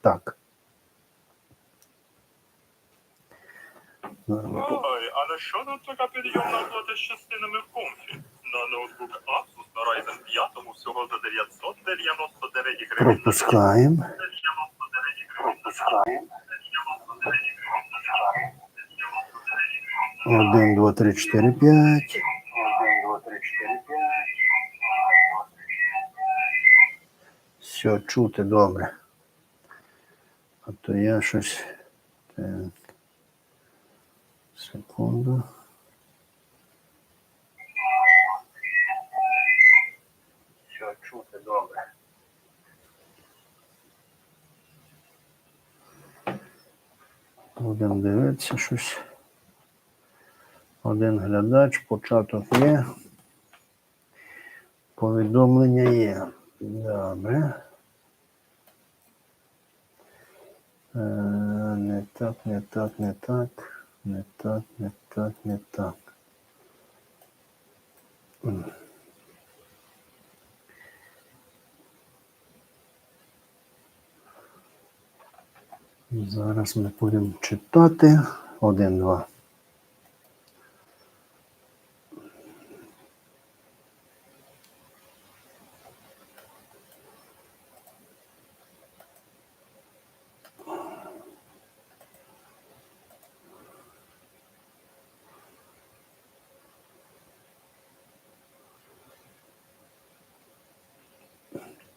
Так. Ой, але що тут така підйомна плата з частинами в комфі? На ноутбук Asus на Ryzen 5 всього за 999 гривень. Пропускаємо. Один, два, три, чотири, п'ять. Все, чути добре. А то я щось. Так. Секунду. Все, чути добре. Будемо дивитися щось. Один глядач, початок є. Повідомлення є. Добре. Е, не так, не так, не так. Не так, не так, не так. Зараз ми будемо читати. Один, два.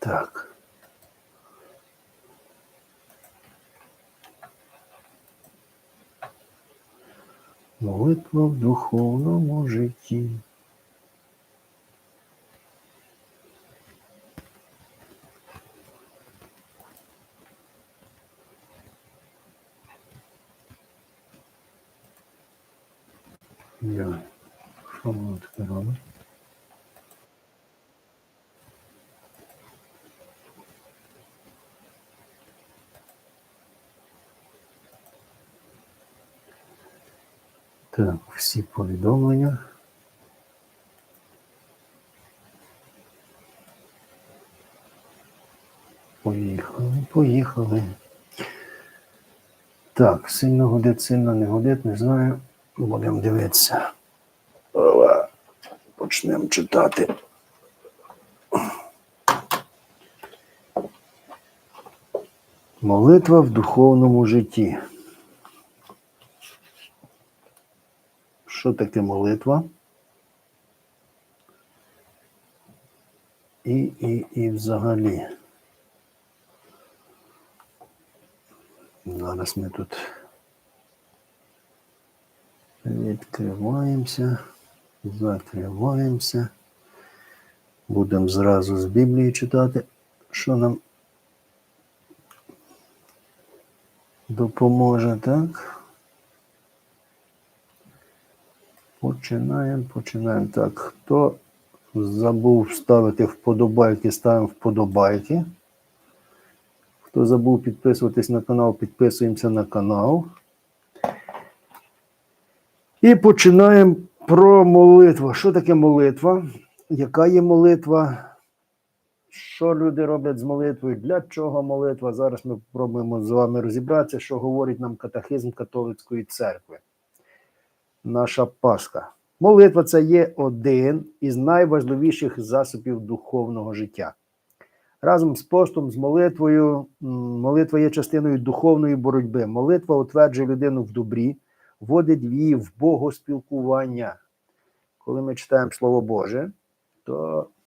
Так. Молитва в духовному житті. Я. Що воно таке робить? Так, всі повідомлення. Поїхали, поїхали. Так, сильно годить, сильно не годить, не знаю. Будемо дивитися. Ова. Почнемо читати. Молитва в духовному житті. Що таке молитва? І, і, і взагалі. Зараз ми тут відкриваємося, закриваємося. Будемо зразу з Біблії читати, що нам допоможе, так? Починаємо, починаємо. Так, хто забув ставити вподобайки, ставимо вподобайки. Хто забув підписуватись на канал, підписуємося на канал. І починаємо про молитву. Що таке молитва? Яка є молитва? Що люди роблять з молитвою? Для чого молитва? Зараз ми спробуємо з вами розібратися, що говорить нам катехизм католицької церкви наша Пасха. Молитва це є один із найважливіших засобів духовного життя. Разом з постом, з молитвою, молитва є частиною духовної боротьби. Молитва утверджує людину в добрі, вводить її в богоспілкування. Коли ми читаємо Слово Боже, то